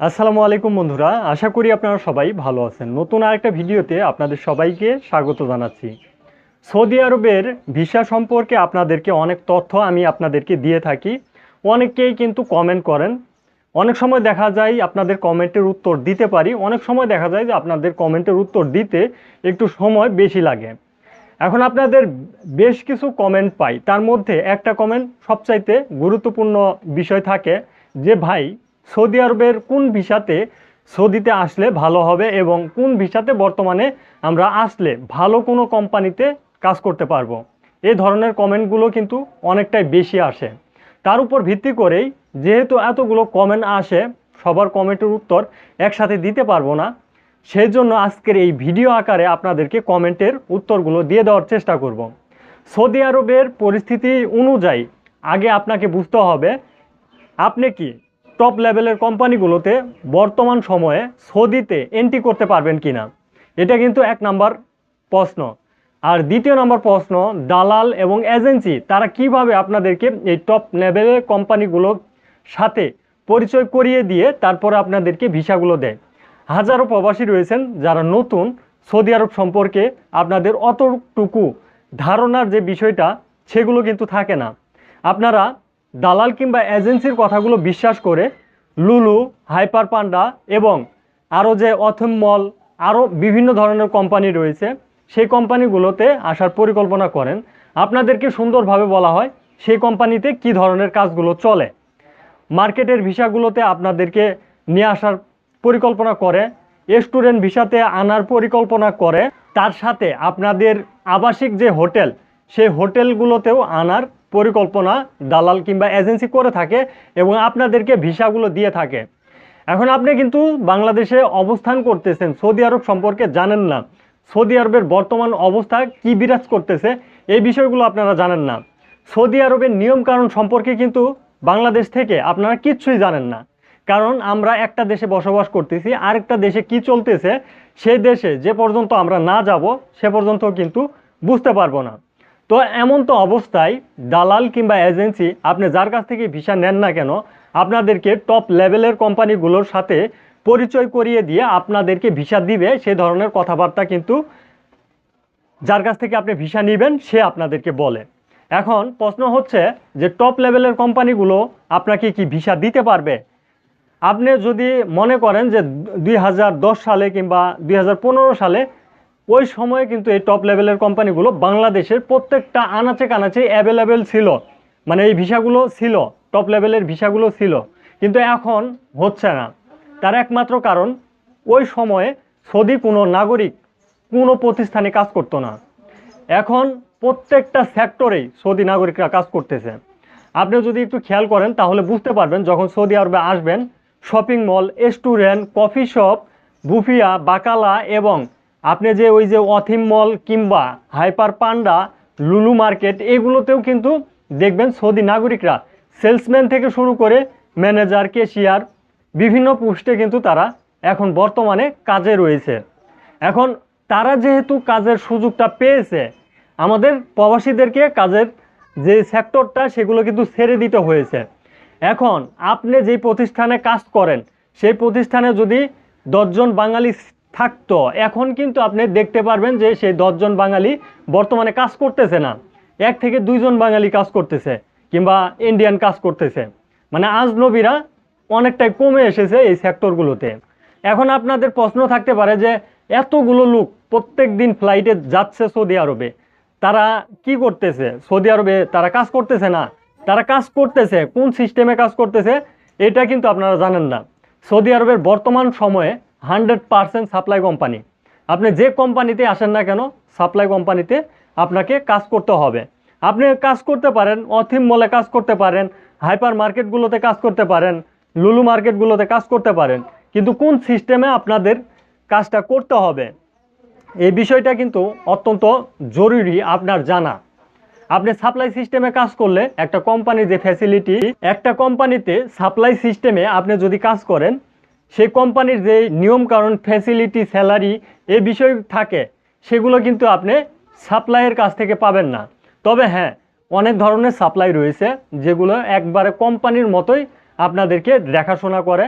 আসসালামু আলাইকুম বন্ধুরা, আশা করি আপনারা সবাই ভালো আছেন। নতুন আরেকটা ভিডিওতে আপনাদের সবাইকে স্বাগত জানাচ্ছি। সৌদি আরবের ভিসা সম্পর্কে আপনাদেরকে অনেক তথ্য আমি আপনাদেরকে দিয়ে থাকি। অনেকেই কিন্তু কমেন্ট করেন। অনেক সময় দেখা যায় আপনাদের কমেন্টের উত্তর দিতে পারি। অনেক সময় দেখা যায় যে আপনাদের কমেন্টের উত্তর দিতে একটু সময় বেশি লাগে। এখন আপনাদের বেশ কিছু কমেন্ট পাই। তার মধ্যে একটা কমেন্ট সবচাইতে গুরুত্বপূর্ণ বিষয় থাকে যে, ভাই সৌদি আরবের কোন ভিসাতে সৌদিতে আসলে ভালো হবে এবং কোন ভিসাতে বর্তমানে আমরা আসলে ভালো কোনো কোম্পানিতে কাজ করতে পারব? এই ধরনের কমেন্টগুলো কিন্তু অনেকটাই বেশি আসে। তার উপর ভিত্তি করেই যেহেতু এতগুলো কমেন্ট আসে, সবার কমেন্টের উত্তর একসাথে দিতে পারব না সেই জন্য আজকের এই ভিডিও আকারে আপনাদেরকে কমেন্টের উত্তরগুলো দিয়ে দেওয়ার চেষ্টা করব। সৌদি আরবের পরিস্থিতি অনুযায়ী আগে আপনাকে বুঝতে হবে, আপনি কি টপ লেভেলের কোম্পানিগুলোতে বর্তমান সময়ে সৌদিতে এন্ট্রি করতে পারবেন কি না এটা কিন্তু এক নাম্বার প্রশ্ন। আর দ্বিতীয় নম্বর প্রশ্ন, দালাল এবং এজেন্সি তারা কীভাবে আপনাদেরকে এই টপ লেভেলের কোম্পানিগুলোর সাথে পরিচয় করিয়ে দিয়ে তারপরে আপনাদেরকে ভিসাগুলো দেয়? হাজারো প্রবাসী রয়েছেন যারা নতুন সৌদি আরব সম্পর্কে আপনাদের অতটুকু ধারণার যে বিষয়টা, সেগুলো কিন্তু থাকে না। আপনারা দালাল কিংবা এজেন্সির কথাগুলো বিশ্বাস করে লুলু, হাইপার পান্ডা এবং আরও যে অথম মল, আরও বিভিন্ন ধরনের কোম্পানি রয়েছে, সেই কোম্পানিগুলোতে আসার পরিকল্পনা করেন। আপনাদেরকে সুন্দরভাবে বলা হয়, সেই কোম্পানিতে কি ধরনের কাজগুলো চলে। মার্কেটের ভিসাগুলোতে আপনাদেরকে নিয়ে আসার পরিকল্পনা করে স্টুডেন্ট ভিসাতে আনার পরিকল্পনা করে, তার সাথে আপনাদের আবাসিক যে হোটেল সেই হোটেলগুলোতেও আনার পরিকল্পনা দালাল কিংবা এজেন্সি করে থাকে এবং আপনাদেরকে ভিসাগুলো দিয়ে থাকে। এখন আপনি কিন্তু বাংলাদেশে অবস্থান করতেছেন, সৌদি আরব সম্পর্কে জানেন না। সৌদি আরবের বর্তমান অবস্থা কি বিরাজ করতেছে, এই বিষয়গুলো আপনারা জানেন না। সৌদি আরবের নিয়মকানুন সম্পর্কে কিন্তু বাংলাদেশ থেকে আপনারা কিচ্ছুই জানেন না। কারণ আমরা একটা দেশে বসবাস করতেছি, আরেকটা দেশে কি চলতেছে সেই দেশে যে পর্যন্ত আমরা না যাব, সে পর্যন্ত কিন্তু বুঝতে পারব না। তো এমন তো অবস্থায় দালাল কিংবা এজেন্সি আপনি যার কাছ থেকে ভিসা নেন না কেন, আপনাদেরকে টপ লেভেলের কোম্পানিগুলোর সাথে পরিচয় করিয়ে দিয়ে আপনাদেরকে ভিসা দিবে, সে ধরনের কথাবার্তা কিন্তু যার কাছ থেকে আপনি ভিসা নেবেন, সে আপনাদেরকে বলে। এখন প্রশ্ন হচ্ছে যে টপ লেভেলের কোম্পানিগুলো আপনাকে কি ভিসা দিতে পারবে? আপনি যদি মনে করেন যে দুই হাজার দশ সালে কিংবা দুই হাজার পনেরো সালে ওই সময়ে কিন্তু এই টপ লেভেলের কোম্পানিগুলো বাংলাদেশের প্রত্যেকটা আনাচে কানাচে অ্যাভেলেবেল ছিল। মানে এই ভিসাগুলো ছিল টপ লেভেলের ভিসাগুলো ছিল। কিন্তু এখন হচ্ছে না। তার একমাত্র কারণ, ওই সময়ে সৌদি কোনো নাগরিক, কোনো প্রতিষ্ঠানে কাজ করতো না। এখন প্রত্যেকটা সেক্টরেই সৌদি নাগরিকরা কাজ করতেছে। আপনি যদি একটু খেয়াল করেন, তাহলে বুঝতে পারবেন, যখন সৌদি আরবে আসবেন shopping mall restaurant coffee shop বুফিয়া বাকালা এবং আপনি যে ওই যে অথিম মল কিংবা হাইপার পান্ডা, লুলু মার্কেট, এগুলোতেও কিন্তু দেখবেন সৌদি নাগরিকরা সেলসম্যান থেকে শুরু করে ম্যানেজার কেশিয়ার বিভিন্ন পোস্টে কিন্তু তারা এখন বর্তমানে কাজে রয়েছে। এখন তারা যেহেতু কাজের সুযোগটা পেয়েছে, আমাদের প্রবাসীদেরকে কাজের যে সেক্টরটা, সেগুলো কিন্তু ছেড়ে দিতে হয়েছে। এখন আপনি যেই প্রতিষ্ঠানে কাজ করেন, সেই প্রতিষ্ঠানে যদি দশজন বাঙালি থাকতো। এখন কিন্তু আপনি দেখতে পারবেন যে সেই দশজন বাঙালি বর্তমানে কাজ করতেছে না। এক থেকে দুইজন বাঙালি কাজ করতেছে কিংবা ইন্ডিয়ান কাজ করতেছে। মানে আজনবীরা অনেকটাই কমে এসেছে এই সেক্টরগুলোতে এখন আপনাদের প্রশ্ন থাকতে পারে যে এতগুলো লোক প্রত্যেক দিন ফ্লাইটে যাচ্ছে সৌদি আরবে। তারা কি করতেছে? সৌদি আরবে তারা কাজ করতেছে না? তারা কাজ করতেছে, কোন সিস্টেমে কাজ করতেছে? এটা কিন্তু আপনারা জানেন না। সৌদি আরবের বর্তমান সময়ে হান্ড্রেড পারসেন্ট সাপ্লাই কোম্পানি। আপনি যে কোম্পানিতে আসেন না কেন, সাপ্লাই কোম্পানিতে আপনাকে কাজ করতে হবে। আপনি কাজ করতে পারেন, অথিম মলে কাজ করতে পারেন, হাইপার মার্কেটগুলোতে কাজ করতে পারেন, লুলু মার্কেটগুলোতে কাজ করতে পারেন, কিন্তু কোন সিস্টেমে আপনাদের কাজটা করতে হবে? এই বিষয়টা কিন্তু অত্যন্ত জরুরি আপনার জানা। আপনি সাপ্লাই সিস্টেমে কাজ করলে একটা কোম্পানির যে ফ্যাসিলিটি একটা কোম্পানিতে সাপ্লাই সিস্টেমে আপনি যদি কাজ করেন সেই কোম্পানির যে নিয়মকানুন ফ্যাসিলিটি স্যালারি এ বিষয় থাকে, সেগুলো কিন্তু আপনি সাপ্লাইয়ের কাছ থেকে পাবেন না। তবে হ্যাঁ অনেক ধরনের সাপ্লাই রয়েছে, যেগুলো একবারে কোম্পানির মতোই আপনাদেরকে দেখাশোনা করে।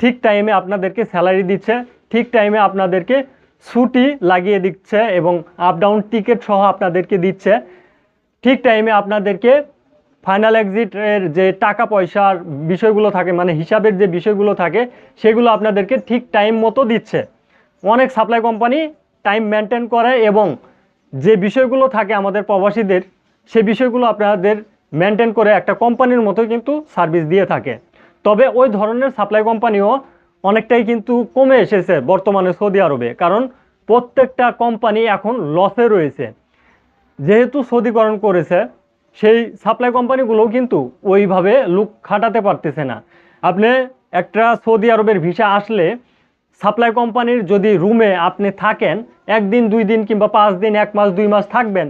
ঠিক টাইমে আপনাদেরকে স্যালারি দিচ্ছে, ঠিক টাইমে আপনাদেরকে ছুটি লাগিয়ে দিচ্ছে এবং আপ ডাউন টিকিট সহ আপনাদেরকে দিচ্ছে। ঠিক টাইমে আপনাদেরকে ফাইনাল এক্সিটের যে টাকা পয়সার বিষয়গুলো থাকে মানে হিসাবের যে বিষয়গুলো থাকে, সেগুলো আপনাদেরকে ঠিক টাইম মতো দিচ্ছে। অনেক সাপ্লাই কোম্পানি টাইম মেনটেন করে এবং যে বিষয়গুলো থাকে আমাদের প্রবাসীদের, সে বিষয়গুলো আপনাদের মেনটেন করে একটা কোম্পানির মতো কিন্তু সার্ভিস দিয়ে থাকে। তবে ওই ধরনের সাপ্লাই কোম্পানিও অনেকটাই কিন্তু কমে এসেছে বর্তমানে সৌদি আরবে, কারণ প্রত্যেকটা কোম্পানি এখন লসে রয়েছে। যেহেতু সৌদিকরণ করেছে সেই সাপ্লাই কোম্পানিগুলোও কিন্তু ওইভাবে লুক খাটাতে পারতেছে না। আপনি একটা সৌদি আরবের ভিসা আসলে সাপ্লাই কোম্পানির যদি রুমে আপনি থাকেন, একদিন, দুই দিন কিংবা পাঁচ দিন, এক মাস, দুই মাস থাকবেন,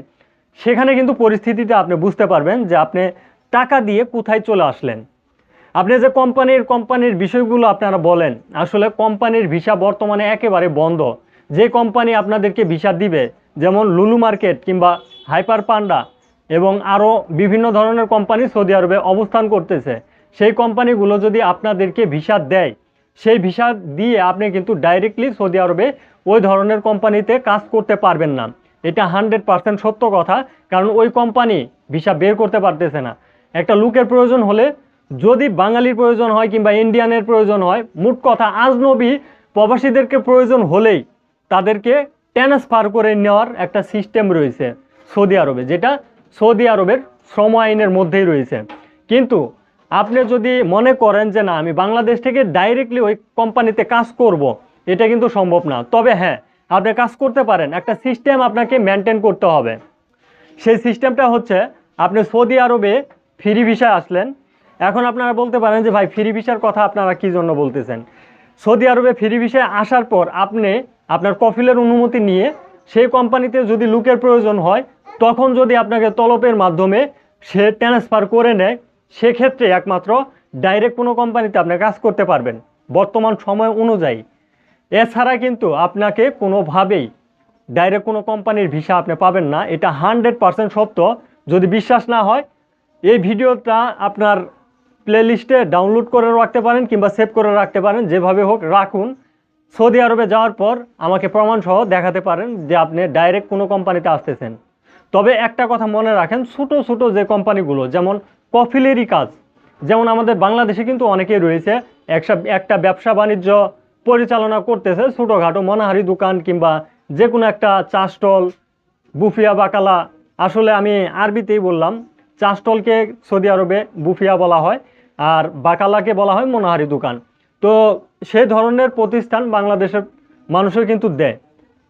সেখানে কিন্তু পরিস্থিতিতে আপনি বুঝতে পারবেন যে আপনি টাকা দিয়ে কোথায় চলে আসলেন। আপনি যে কোম্পানির কোম্পানির বিষয়গুলো আপনারা বলেন, আসলে কোম্পানির ভিসা বর্তমানে একেবারে বন্ধ। যে কোম্পানি আপনাদেরকে ভিসা দিবে, যেমন লুলু মার্কেট কিংবা হাইপার পান্ডা এবং আরও বিভিন্ন ধরনের কোম্পানি সৌদি আরবে অবস্থান করতেছে। সেই কোম্পানিগুলো যদি আপনাদেরকে ভিসা দেয়, সেই ভিসা দিয়ে আপনি কিন্তু ডাইরেক্টলি সৌদি আরবে ওই ধরনের কোম্পানিতে কাজ করতে পারবেন না। এটা হান্ড্রেড পার্সেন্ট সত্য কথা, কারণ ওই কোম্পানি ভিসা বের করতে পারতেছে না। একটা লুকের প্রয়োজন হলে যদি বাঙালির প্রয়োজন হয় কিংবা ইন্ডিয়ানের প্রয়োজন হয়, মোট কথা আজনবী প্রবাসীদেরকে প্রয়োজন হলেই তাদেরকে ট্রান্সফার করে নেওয়ার একটা সিস্টেম রয়েছে সৌদি আরবে, যেটা সৌদি আরবের শ্রম আইনের মধ্যেই রয়েছে। কিন্তু আপনি যদি মনে করেন যে না, আমি বাংলাদেশ থেকে ডাইরেক্টলি ওই কোম্পানিতে কাজ করব। এটা কিন্তু সম্ভব না। তবে হ্যাঁ আপনি কাজ করতে পারেন। একটা সিস্টেম আপনাকে মেনটেন করতে হবে। সেই সিস্টেমটা হচ্ছে, আপনি সৌদি আরবে ফ্রি ভিসায় আসলেন। এখন আপনারা বলতে পারেন যে, ভাই ফ্রি ভিসার কথা আপনারা কী জন্য বলতেছেন? সৌদি আরবে ফ্রি ভিসায় আসার পর আপনি আপনার কফিলের অনুমতি নিয়ে সেই কোম্পানিতে যদি লুকের প্রয়োজন হয় তখন যদি আপনাকে তলবের মাধ্যমে সে ট্রান্সফার করে নেয়, সেক্ষেত্রে একমাত্র ডাইরেক্ট কোনো কোম্পানিতে আপনি কাজ করতে পারবেন, বর্তমান সময় অনুযায়ী। এছাড়া কিন্তু আপনাকে কোনোভাবেই ডাইরেক্ট কোনো কোম্পানির ভিসা আপনি পাবেন না, এটা হান্ড্রেড পারসেন্ট সত্য। যদি বিশ্বাস না হয়, এই ভিডিওটা আপনার প্লেলিস্টে ডাউনলোড করে রাখতে পারেন কিংবা সেভ করে রাখতে পারেন, যেভাবে হোক রাখুন। সৌদি আরবে যাওয়ার পর আমাকে প্রমাণসহ দেখাতে পারেন যে আপনি ডাইরেক্ট কোনো কোম্পানিতে আসতেছেন। তবে একটা কথা মনে রাখেন, ছোটো ছোটো যে কোম্পানিগুলো, যেমন কফিলেরই কাজ, যেমন আমাদের বাংলাদেশে কিন্তু অনেকেই রয়েছে একটা একটা ব্যবসা বাণিজ্য পরিচালনা করতেছে, ছোটোখাটো মনাহারি দোকান কিংবা যে কোনো একটা চা স্টল, বুফিয়া বাকালা। আসলে আমি আরবিতেই বললাম, চা স্টলকে সৌদি আরবে বুফিয়া বলা হয়, আর বাকালাকে বলা হয় মনোহারি দোকান। তো সেই ধরনের প্রতিষ্ঠান বাংলাদেশের মানুষের কিন্তু দেয়।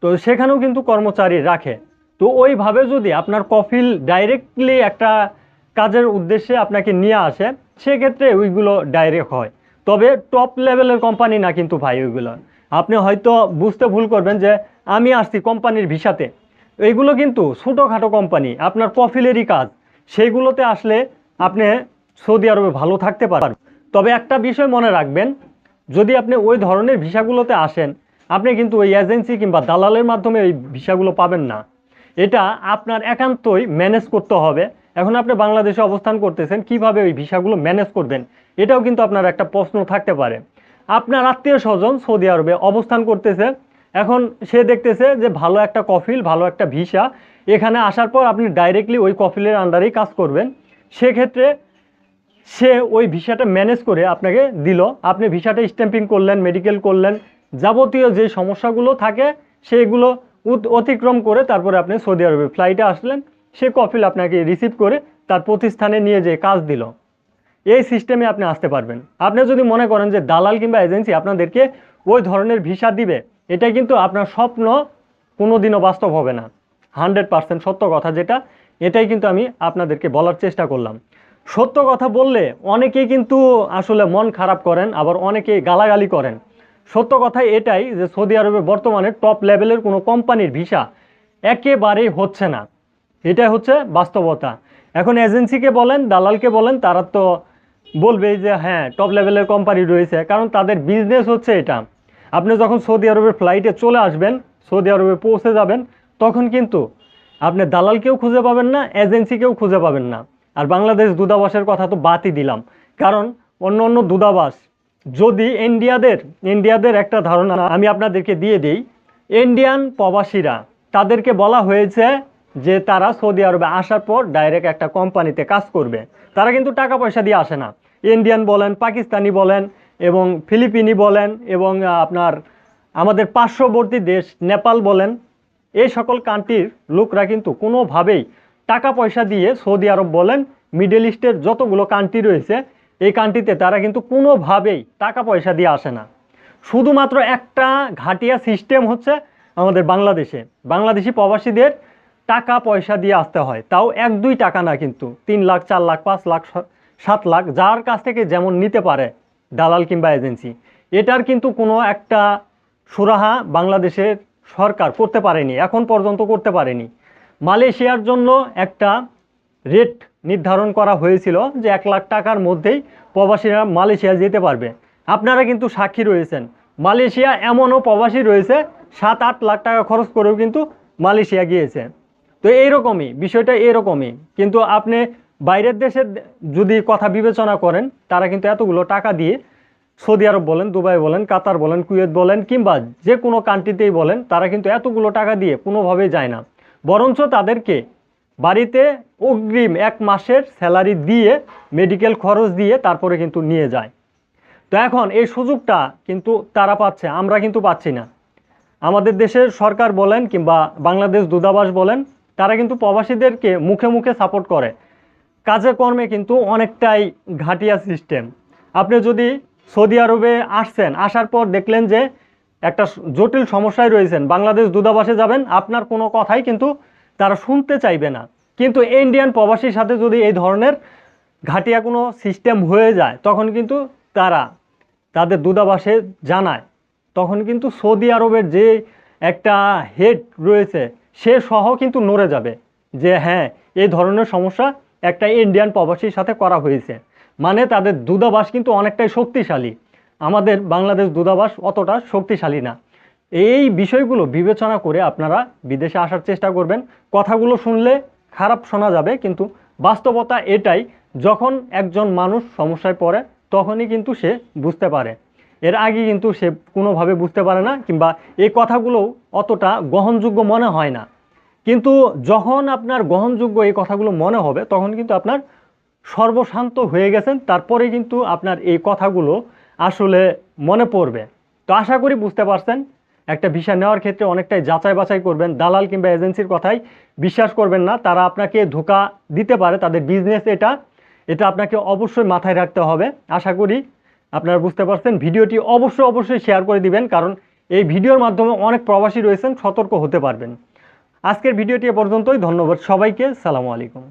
তো সেখানেও কিন্তু কর্মচারী রাখে। তো ওইভাবে যদি আপনার কফিল ডাইরেক্টলি একটা কাজের উদ্দেশ্যে আপনাকে নিয়ে আসে, সেক্ষেত্রে ওইগুলো ডাইরেক্ট হয়। তবে টপ লেভেলের কোম্পানি না কিন্তু ভাই ওইগুলো। আপনি হয়তো বুঝতে ভুল করবেন যে আমি আসছি কোম্পানির ভিসাতে। এইগুলো কিন্তু ছোটোখাটো কোম্পানি আপনার কফিলেরই কাজ। সেইগুলোতে আসলে আপনি সৌদি আরবে ভালো থাকতে পারেন। তবে একটা বিষয় মনে রাখবেন, যদি আপনি ওই ধরনের ভিসাগুলোতে আসেন, আপনি কিন্তু ওই এজেন্সি কিংবা দালালের মাধ্যমে ওই ভিসাগুলো পাবেন না। এটা আপনার একান্তই ম্যানেজ করতে হবে। এখন আপনি বাংলাদেশে অবস্থান করতেছেন, কীভাবে ওই ভিসাগুলো ম্যানেজ করবেন, এটাও কিন্তু আপনার একটা প্রশ্ন থাকতে পারে। আপনার আত্মীয় স্বজন সৌদি আরবে অবস্থান করতেছে, এখন সে দেখতেছে যে ভালো একটা কফিল, ভালো একটা ভিসা, এখানে আসার পর আপনি ডাইরেক্টলি ওই কফিলের আন্ডারেই কাজ করবেন। সেক্ষেত্রে সে ওই ভিসাটা ম্যানেজ করে আপনাকে দিল। আপনি ভিসাটা স্ট্যাম্পিং করলেন মেডিকেল করলেন, যাবতীয় যে সমস্যাগুলো থাকে, সেগুলো অতিক্রম করে তারপরে আপনি সৌদি আরবে ফ্লাইটে আসলেন। সে কফিল আপনাকে রিসিভ করে তার প্রতিষ্ঠানে নিয়ে যে কাজ দিল। এই সিস্টেমে আপনি আসতে পারবেন। আপনি যদি মনে করেন যে দালাল কিংবা এজেন্সি আপনাদেরকে ওই ধরনের ভিসা দিবে এটা কিন্তু আপনার স্বপ্ন কোনো দিনও বাস্তব হবে না। হান্ড্রেড পার্সেন্ট সত্য কথা যেটা, এটাই কিন্তু আমি আপনাদেরকে বলার চেষ্টা করলাম। সত্য কথা বললে অনেকেই কিন্তু আসলে মন খারাপ করেন, আবার অনেকেই গালাগালি করেন। সত্য কথা এটাই যে সৌদি আরবে বর্তমানে টপ লেভেলের কোনো কোম্পানির ভিসা একেবারেই হচ্ছে না। এটাই হচ্ছে বাস্তবতা। এখন এজেন্সিকে বলেন, দালালকে বলেন, তারা তো বলবেই যে হ্যাঁ টপ লেভেলের কোম্পানি রয়েছে, কারণ তাদের বিজনেস হচ্ছে এটা। আপনি যখন সৌদি আরবের ফ্লাইটে চলে আসবেন, সৌদি আরবে পৌঁছে যাবেন, তখন কিন্তু আপনি দালালকেও খুঁজে পাবেন না এজেন্সিকেও খুঁজে পাবেন না। আর বাংলাদেশ দূতাবাসের কথা তো বাদই দিলাম। কারণ অন্য অন্য দূতাবাস যদি ইন্ডিয়াদের ইন্ডিয়াদের একটা ধারণা আমি আপনাদেরকে দিয়ে দিই, ইন্ডিয়ান প্রবাসীরা, তাদেরকে বলা হয়েছে যে তারা সৌদি আরবে আসার পর ডাইরেক্ট একটা কোম্পানিতে কাজ করবে। তারা কিন্তু টাকা পয়সা দিয়ে আসে না। ইন্ডিয়ান বলেন, পাকিস্তানি বলেন এবং ফিলিপিনি বলেন এবং আপনার আমাদের পার্শ্ববর্তী দেশ নেপাল বলেন এই সকল কান্ট্রির লোকরা কিন্তু কোনোভাবেই টাকা পয়সা দিয়ে সৌদি আরব বলেন মিডল ইস্টের যতগুলো কান্ট্রি রয়েছে এই কান্ট্রিতে তারা কিন্তু কোনোভাবেই টাকা পয়সা দিয়ে আসে না। শুধুমাত্র একটা ঘাটিয়া সিস্টেম হচ্ছে আমাদের বাংলাদেশে। বাংলাদেশি প্রবাসীদের টাকা পয়সা দিয়ে আসতে হয়। তাও এক, দুই টাকা না কিন্তু। তিন লাখ, চার লাখ, পাঁচ লাখ সাত লাখ, যার কাছ থেকে যেমন নিতে পারে দালাল কিংবা এজেন্সি। এটার কিন্তু কোনো একটা সুরাহা বাংলাদেশের সরকার করতে পারেনি, এখন পর্যন্ত করতে পারেনি। মালয়েশিয়ার জন্য একটা রেট নির্ধারণ করা হয়েছিল যে এক লাখ টাকার মধ্যেই প্রবাসীরা মালয়েশিয়া যেতে পারবে। আপনারা কিন্তু সাক্ষী রয়েছেন। মালয়েশিয়া এমনও প্রবাসী রয়েছে, সাত আট লাখ টাকা খরচ করেও কিন্তু মালয়েশিয়া গিয়েছে। তো এইরকমই, বিষয়টা এরকমই কিন্তু আপনি বাইরের দেশের যদি কথা বিবেচনা করেন, তারা কিন্তু এতগুলো টাকা দিয়ে সৌদি আরব বলেন, দুবাই বলেন, কাতার বলেন, কুয়েত বলেন, কিংবা যে কোনো কান্ট্রিতেই বলেন, তারা কিন্তু এতগুলো টাকা দিয়ে কোনোভাবেই যায় না। বরঞ্চ তাদেরকে বাড়িতে অগ্রিম এক মাসের স্যালারি দিয়ে মেডিকেল খরচ দিয়ে তারপরে কিন্তু নিয়ে যায়। তো এখন এই সুযোগটা কিন্তু তারা পাচ্ছে, আমরা কিন্তু পাচ্ছি না। আমাদের দেশের সরকার বলেন কিংবা বাংলাদেশ দূতাবাস বলেন, তারা কিন্তু প্রবাসীদেরকে মুখে মুখে সাপোর্ট করে। কাজে কর্মে কিন্তু অনেকটাই ঘাটিয়া সিস্টেম আপনি যদি সৌদি আরবে আসছেন, আসার পর দেখলেন যে একটা জটিল সমস্যায় রয়েছেন, বাংলাদেশ দূতাবাসে যাবেন, আপনার কোনো কথাই কিন্তু তারা শুনতে চাইবে না। কিন্তু ইন্ডিয়ান প্রবাসীর সাথে যদি এই ধরনের ঘাটিয়া কোনো সিস্টেম হয়ে যায়, তখন কিন্তু তারা তাদের দূতাবাসে জানায়। তখন কিন্তু সৌদি আরবের যে একটা হেড রয়েছে, সে সহ কিন্তু নড়ে যাবে যে হ্যাঁ এই ধরনের সমস্যা একটা ইন্ডিয়ান প্রবাসীর সাথে করা হয়েছে। মানে তাদের দূতাবাস কিন্তু অনেকটাই শক্তিশালী। আমাদের বাংলাদেশ দূতাবাস অতটা শক্তিশালী না। এই বিষয়গুলো বিবেচনা করে আপনারা বিদেশে আসার চেষ্টা করবেন। কথাগুলো শুনলে খারাপ শোনা যাবে, কিন্তু বাস্তবতা এটাই, যখন একজন মানুষ সমস্যায় পড়ে, তখনই কিন্তু সে বুঝতে পারে। এর আগে কিন্তু সে কোনোভাবে বুঝতে পারে না, কিংবা এই কথাগুলোও অতটা গ্রহণযোগ্য মনে হয় না। কিন্তু যখন আপনার গ্রহণযোগ্য এই কথাগুলো মনে হবে, তখন কিন্তু আপনার সর্বশান্ত হয়ে গেছেন, তারপরে কিন্তু আপনার এই কথাগুলো আসলে মনে পড়বে। তো আশা করি বুঝতে পারছেন। একটা ভিসা নেওয়ার ক্ষেত্রে অনেকটাই যাচাই বাছাই করবেন, দালাল কিংবা এজেন্সির কথাই বিশ্বাস করবেন না। তারা আপনাকে ধোকা দিতে পারে, তাদের বিজনেস এটা এটা আপনাকে অবশ্যই মাথায় রাখতে হবে। আশা করি আপনারা বুঝতে পারছেন। ভিডিওটি অবশ্যই অবশ্যই শেয়ার করে দিবেন, কারণ এই ভিডিওর মাধ্যমে অনেক প্রবাসী রয়েছেন, সতর্ক হতে পারবেন। আজকের ভিডিওটি এ পর্যন্তই, ধন্যবাদ সবাইকে, সালামু আলাইকুম।